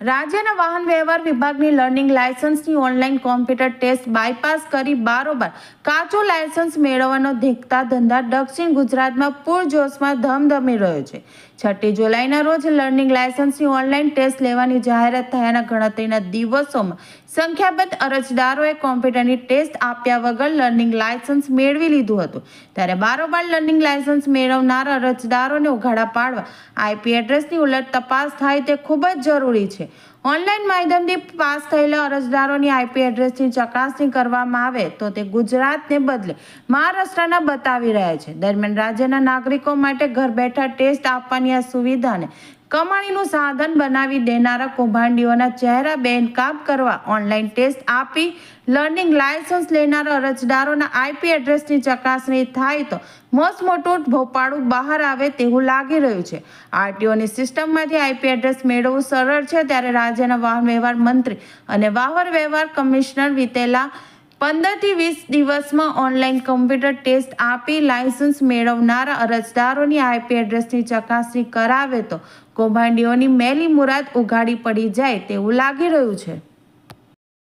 રાજ્યના વાહન વ્યવહાર વિભાગની લર્નિંગ લાયસન્સની ઓનલાઈન કોમ્પ્યુટર ટેસ્ટ બાયપાસ કરી બારોબાર કાચો લાયસન્સ મેળવવાનો ધીકતા ધંધા દક્ષિણ ગુજરાતમાં પૂરજોશમાં ધમધમી રહ્યો છે. છઠ્ઠી જુલાઈના રોજ લર્નિંગ લાયસન્સની ઓનલાઈન ટેસ્ટ લેવાની જાહેરાત થયાના ગણતરીના દિવસોમાં સંખ્યાબંધ અરજદારોએ કોમ્પ્યુટરની ટેસ્ટ આપ્યા વગર લર્નિંગ લાયસન્સ મેળવી લીધું હતું. ત્યારે બારોબાર લર્નિંગ લાયસન્સ મેળવનાર અરજદારોને ઉઘાડા પાડવા આઈપી એડ્રેસની ઉલટ તપાસ થાય તે ખૂબ જ જરૂરી છે. ઓનલાઈન માધ્યમથી પાસ થયેલા અરજદારોની આઈપી એડ્રેસની ચકાસણી કરવામાં આવે તો તે ગુજરાતને બદલે મહારાષ્ટ્રના બતાવી રહ્યા છે. દરમિયાન રાજ્યના નાગરિકો માટે ઘર બેઠા ટેસ્ટ આપવાની આ સુવિધાને કમાણીનું સાધન બનાવી દેનારા કૌભાંડીઓના ચહેરા બેનકાબ કરવા ઓનલાઈન ટેસ્ટ આપી લર્નિંગ લાયસન્સ લેનારા અરજદારોના આઈપી એડ્રેસની ચકાસણી થાય તો મોસ્ટ મોટું ભોપાળું બહાર આવે તેવું લાગી રહ્યું છે. આરટીઓની સિસ્ટમમાંથી આઈપી એડ્રેસ મેળવવું સરળ છે ત્યારે રાજ્યના વાહન વ્યવહાર મંત્રી અને વાહન વ્યવહાર કમિશનર વિતેલા પંદરથી વીસ દિવસમાં ઓનલાઈન કમ્પ્યુટર ટેસ્ટ આપી લાયસન્સ મેળવનારા અરજદારોની આઈપી એડ્રેસની ચકાસણી કરાવે તો કૌભાંડીઓની મેલી મુરાદ ઉઘાડી પડી જાય તેવું લાગી રહ્યું છે.